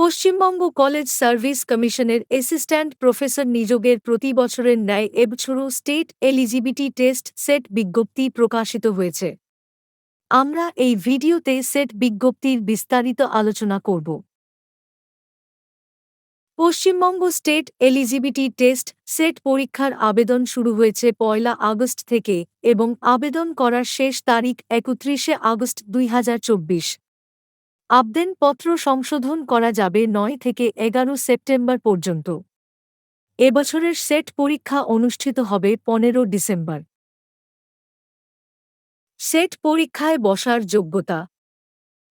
Paschimbanga college service কমিশনের assistant professor নিযোগের প্রতি বছরের ন্যায় এবছরও স্টেট এলিজিবিলিটি টেস্ট সেট বিজ্ঞপ্তি প্রকাশিত হয়েছে। আমরা এই ভিডিওতে সেট বিজ্ঞপ্তির বিস্তারিত আলোচনা করব। Paschimbanga state eligibility test SET পরীক্ষার আবেদন শুরু হয়েছে পয়লা আগস্ট থেকে এবং আবেদন করার শেষ তারিখ একত্রিশে আগস্ট দুই হাজার চব্বিশ। আবেদনপত্র সংশোধন করা যাবে নয় থেকে এগারো সেপ্টেম্বর পর্যন্ত। এবছরের সেট পরীক্ষা অনুষ্ঠিত হবে পনেরো ডিসেম্বর। সেট পরীক্ষায় বসার যোগ্যতা।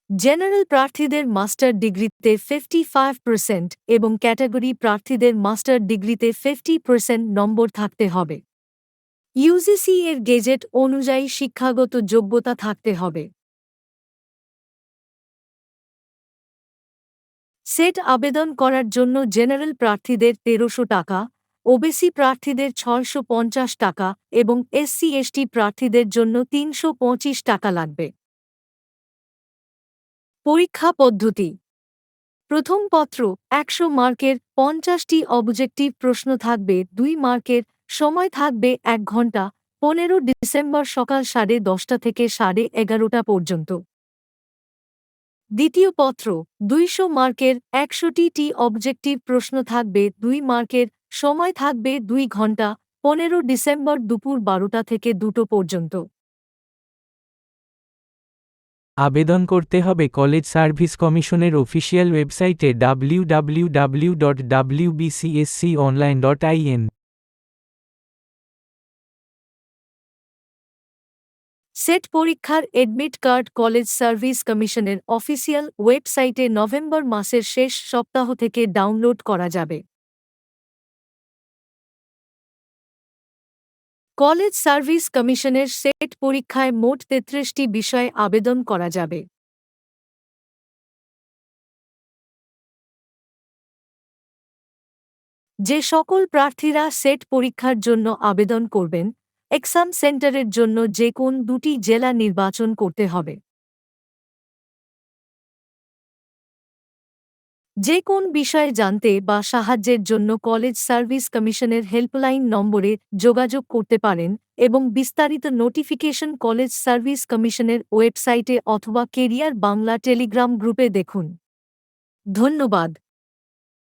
জেনারেল প্রার্থীদের মাস্টার ডিগ্রিতে ফিফটি ফাইভ পার্সেন্ট এবং ক্যাটাগরি প্রার্থীদের মাস্টার ডিগ্রিতে ফিফটি পার্সেন্ট নম্বর থাকতে হবে। ইউজিসি এর গেজেট অনুযায়ী শিক্ষাগত যোগ্যতা থাকতে হবে। সেট আবেদন করার জন্য জেনারেল প্রার্থীদের তেরোশো টাকা, ওবিসি প্রার্থীদের ছয়শো পঞ্চাশ টাকা এবং এসসি এসটি প্রার্থীদের জন্য তিনশো পঁচিশ টাকা লাগবে। পরীক্ষা পদ্ধতি। প্রথম পত্র, একশো মার্কের পঞ্চাশটি অবজেক্টিভ প্রশ্ন থাকবে, দুই মার্কের সময় থাকবে এক ঘণ্টা, পনেরো ডিসেম্বর সকাল সাড়ে দশটা থেকে সাড়ে এগারোটা পর্যন্ত। দ্বিতীয় পত্র, দুইশো মার্কের একশোটি টি অবজেক্টিভ প্রশ্ন থাকবে দুই মার্কের, সময় থাকবে দুই ঘণ্টা, পনেরো ডিসেম্বর দুপুর বারোটা থেকে দুটো পর্যন্ত। আবেদন করতে হবে কলেজ সার্ভিস কমিশনের অফিসিয়াল ওয়েবসাইটে www.wbcsconline.in সেট পরীক্ষার এডমিট কার্ড কলেজ সার্ভিস কমিশনের অফিসিয়াল ওয়েবসাইটে নভেম্বর মাসের শেষ সপ্তাহ থেকে ডাউনলোড করা যাবে। কলেজ সার্ভিস কমিশনের সেট পরীক্ষায় মোট তেত্রিশটি বিষয়ে আবেদন করা যাবে। যে সকল প্রার্থীরা সেট পরীক্ষার জন্য আবেদন করবেন এক্সাম সেন্টারের জন্য যে কোন দুটি জেলা নির্বাচন করতে হবে। যে কোন বিষয়ে জানতে বা সাহায্যের জন্য কলেজ সার্ভিস কমিশনের হেল্পলাইন নম্বরে যোগাযোগ করতে পারেন এবং বিস্তারিত নোটিফিকেশন কলেজ সার্ভিস কমিশনের ওয়েবসাইটে অথবা কেরিয়ার বাংলা টেলিগ্রাম গ্রুপে দেখুন। ধন্যবাদ।